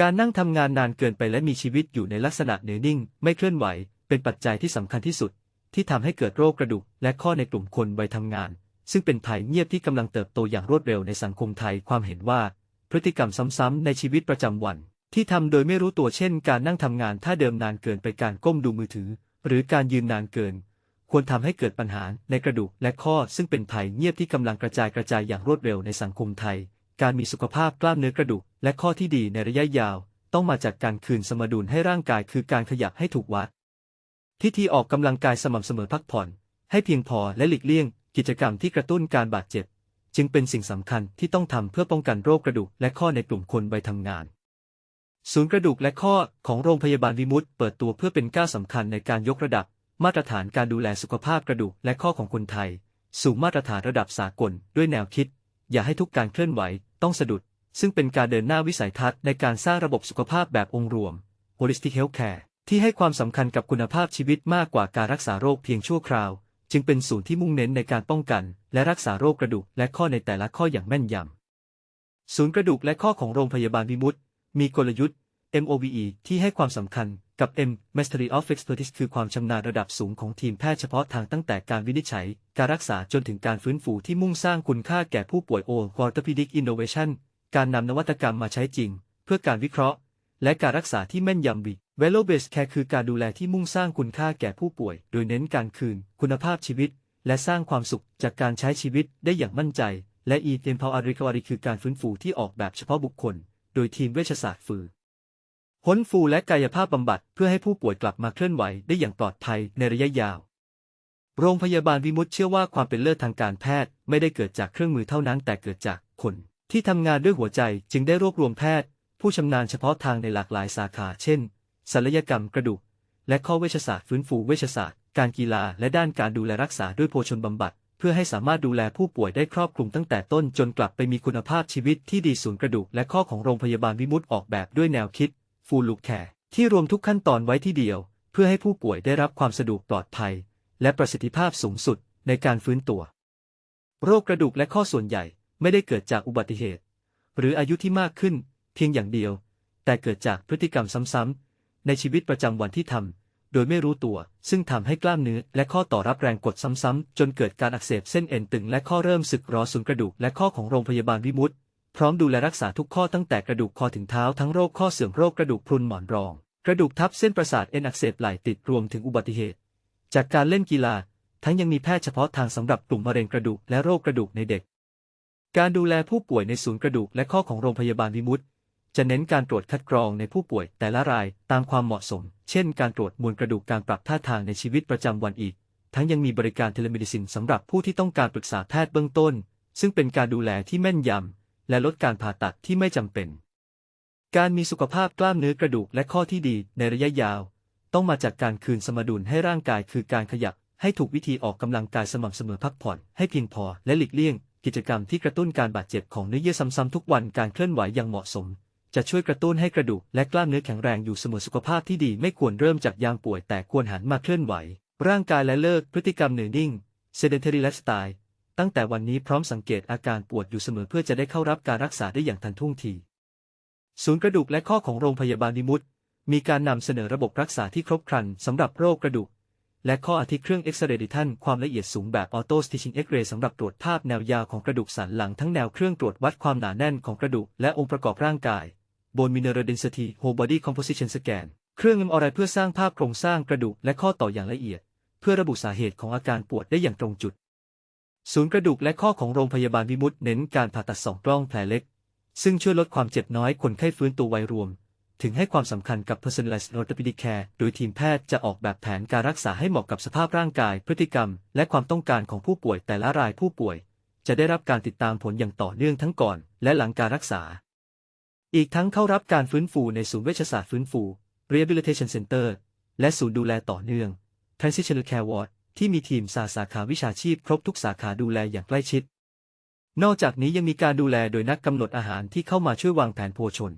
การนั่งทำงานนานเกินไปและมีชีวิตอยู่ในลักษณะเหนือนิ่ง ไม่เคลื่อนไหว เป็นปัจจัยที่สำคัญที่สุด ที่ทำให้เกิดโรคกระดูก และข้อในกลุ่มคนวัยทำงาน ซึ่งเป็นภัยเงียบที่กำลังเติบโตอย่างรวดเร็วในสังคมไทยความเห็นว่า พฤติกรรมซ้ำๆในชีวิตประจำวัน ที่ทำโดยไม่รู้ตัวเช่น การนั่งทำงานท่าเดิมนานเกินไปการก้มดูมือถือ หรือการยืนนานเกิน ควรทำให้เกิดปัญหาในกระดูกและข้อ ซึ่งเป็นภัยเงียบที่กำลังกระจายกระจายอย่างรวดเร็วในสังคมไทย การมีสุขภาพกล้ามเนื้อกระดูก และข้อที่ดีในระยะยาว ต้องมาจากการคืนสมดุลให้ร่างกายคือการขยับให้ถูกวัดพิธีออกกำลังกายสม่ำเสมอพักผ่อน ให้เพียงพอและหลีกเลี่ยง กิจกรรมที่กระตุ้นการบาดเจ็บ จึงเป็นสิ่งสำคัญที่ต้องทำเพื่อป้องกันโรคกระดูกและข้อในกลุ่มคนวัยทำงานศูนย์กระดูกและข้อของโรงพยาบาลวิมุตเปิดตัวเพื่อเป็นก้าวสำคัญในการยกระดับ มาตรฐานการดูแลสุขภาพกระดูกและข้อของคนไทย สู่มาตรฐานระดับสากลด้วยแนวคิด อย่าให้ทุกการเคลื่อนไหวต้องสะดุด ซึ่งเป็นการเดินหน้าวิสัยทัศน์ในการสร้างระบบสุขภาพแบบองค์รวม holistic healthcare ที่ให้ความสำคัญกับคุณภาพชีวิตมากกว่าการรักษาโรคเพียงชั่วคราว จึงเป็นศูนย์ที่มุ่งเน้นในการป้องกัน และรักษาโรคกระดูกและข้อในแต่ละข้ออย่างแม่นยำศูนย์กระดูกและข้อของโรงพยาบาลวิมุตมีกลยุทธ์ MOVE ที่ให้ความสำคัญ กับ M Mastery of Expertise คือความชำนาญระดับสูงของทีมแพทย์เฉพาะทางตั้งแต่การวินิจฉัย การรักษาจนถึงการฟื้นฟูที่มุ่งสร้างคุณค่าแก่ผู้ป่วย O Orthopedic Innovation การนำนวัตกรรมมาใช้จริง เพื่อการวิเคราะห์ และการรักษาที่แม่นยำวิ Value Based Care คือการดูแลที่มุ่งสร้างคุณค่าแก่ผู้ป่วย โดยเน้นการคืน คุณภาพชีวิต และสร้างความสุขจากการใช้ชีวิตได้อย่างมั่นใจ และ e Empower Recovery คือการฟื้นฟูที่ออกแบบเฉพาะบุคคล โดยทีมเวชศาสตร์ฝือ พ้นฟูและกายภาพบำบัดเพื่อให้ผู้ป่วยกลับมาเคลื่อนไหวได้อย่างปลอดภัยในระยะยาว โรงพยาบาลวิมุตเชื่อว่าความเป็นเลิศทางการแพทย์ไม่ได้เกิดจากเครื่องมือเท่านั้นแต่เกิดจากคนที่ทำงานด้วยหัวใจจึงได้รวบรวมแพทย์ ผู้ชำนาญเฉพาะทางในหลากหลายสาขา เช่นศัลยกรรมกระดูก และข้อเวชศาสตร์ฟื้นฟูเวชศาสตร์ การกีฬาและด้านการดูแลรักษาด้วยโภชนบำบัดเพื่อให้สามารถดูแลผู้ป่วยได้ครอบคลุมตั้งแต่ต้นจนกลับไปมีคุณภาพชีวิตที่ดีศูนย์กระดูกและข้อของโรงพยาบาลวิมุตออกแบบด้วยแนวคิด ฟูลูกแคร์ที่รวมทุกขั้นตอนไว้ที่เดียว เพื่อให้ผู้ป่วยได้รับความสะดวกปลอดภัย และประสิทธิภาพสูงสุดในการฟื้นตัว โรคกระดูกและข้อส่วนใหญ่ไม่ได้เกิดจากอุบัติเหตุ หรืออายุที่มากขึ้น เพียงอย่างเดียว แต่เกิดจากพฤติกรรมซ้ำๆในชีวิตประจำวันที่ทำโดยไม่รู้ตัว ซึ่งทำให้กล้ามเนื้อและข้อต่อรับแรงกดซ้ำๆจนเกิดการอักเสบเส้นเอ็นตึงและข้อเริ่มสึกหรอศูนย์กระดูกและข้อของโรงพยาบาลวิมุตพ ร้อมดูแลรักษาทุกข้อตั้งแต่กระดูกคอถึงเท้าทั้งโรคข้อเสื่อมโรคกระดูกพรุนหมอนรอง กระดูกทับเส้นประสาทเอ็นอักเสบไหลติดรวมถึงอุบัติเหตุ จากการเล่นกีฬา ทั้งยังมีแพทย์เฉพาะทางสำหรับกลุ่มมะเร็งกระดูกและโรคกระดูกในเด็ก การดูแลผู้ป่วยในศูนย์กระดูกและข้อของโรงพยาบาลวิมุตจะเน้นการตรวจคัดกรองในผู้ป่วยแต่ละรายตามความเหมาะสม เช่น การตรวจมวลกระดูกการปรับท่าทางในชีวิตประจำวันอีก ทั้งยังมีบริการเทเลเมดิซินสำหรับผู้ที่ต้องการปรึกษาแพทย์เบื้องต้น ซึ่งเป็นการดูแลที่แม่นยำ และลดการผ่าตัดที่ไม่จำเป็น การมีสุขภาพกล้ามเนื้อกระดูกและข้อที่ดีในระยะยาว ต้องมาจากการคืนสมดุลให้ร่างกายคือการขยับให้ถูกวิธีออกกำลังกายสม่ำเสมอพักผ่อนให้เพียงพอและหลีกเลี่ยง กิจกรรมที่กระตุ้นการบาดเจ็บของเนื้อเยื่อซ้ำๆทุกวันการเคลื่อนไหวอย่างเหมาะสม จะช่วยกระตุ้นให้กระดูกและกล้ามเนื้อแข็งแรงอยู่เสมอสุขภาพที่ดีไม่ควรเริ่มจากยามป่วยแต่ควรหันมาเคลื่อนไหว ร่างกายและเลิกพฤติกรรมเหนื่อยนิ่ง sedentary lifestyle ตั้งแต่วันนี้พร้อมสังเกตอาการปวดอยู่เสมอเพื่อจะได้เข้ารับการรักษาได้อย่างทันท่วงที ศูนย์กระดูกและข้อของโรงพยาบาลนิมุตมีการนำเสนอระบบรักษาที่ครบครันสำหรับโรคกระดูก และข้ออาทิเครื่องเอ็กซเรย์ดิทันความละเอียดสูงแบบออโต้สติชิงเอ็กเรย์สำหรับตรวจภาพแนวยาวของกระดูกสันหลังทั้งแนวเครื่องตรวจวัดความหนาแน่นของกระดูกและองค์ประกอบร่างกาย Bone Mineral Density Whole Body Composition Scan เครื่อง MRI เพื่อสร้างภาพโครงสร้างกระดูกและข้อต่ออย่างละเอียด เพื่อระบุสาเหตุของอาการปวดได้อย่างตรงจุด ศูนย์กระดูกและข้อของโรงพยาบาลวิมุตเน้นการผ่าตัดสองกล้องแผลเล็ก ซึ่งช่วยลดความเจ็บน้อยคนไข้ฟื้นตัวไวรวม ถึงให้ความสำคัญกับ personalized orthopedic care โดยทีมแพทย์จะออกแบบแผนการรักษาให้เหมาะกับสภาพร่างกาย พฤติกรรม และความต้องการของผู้ป่วยแต่ละรายผู้ป่วย จะได้รับการติดตามผลอย่างต่อเนื่องทั้งก่อน และหลังการรักษา อีกทั้งเข้ารับการฟื้นฟูในศูนย์เวชศาสตร์ฟื้นฟู rehabilitation center และศูนย์ดูแลต่อเนื่อง transitional care ward ที่มีทีมสาสาขาวิชาชีพครบทุกสาขาดูแลอย่างใกล้ชิด นอกจากนี้ยังมีการดูแลโดยนักกำหนดอาหารที่เข้ามาช่วยวางแผนโภชน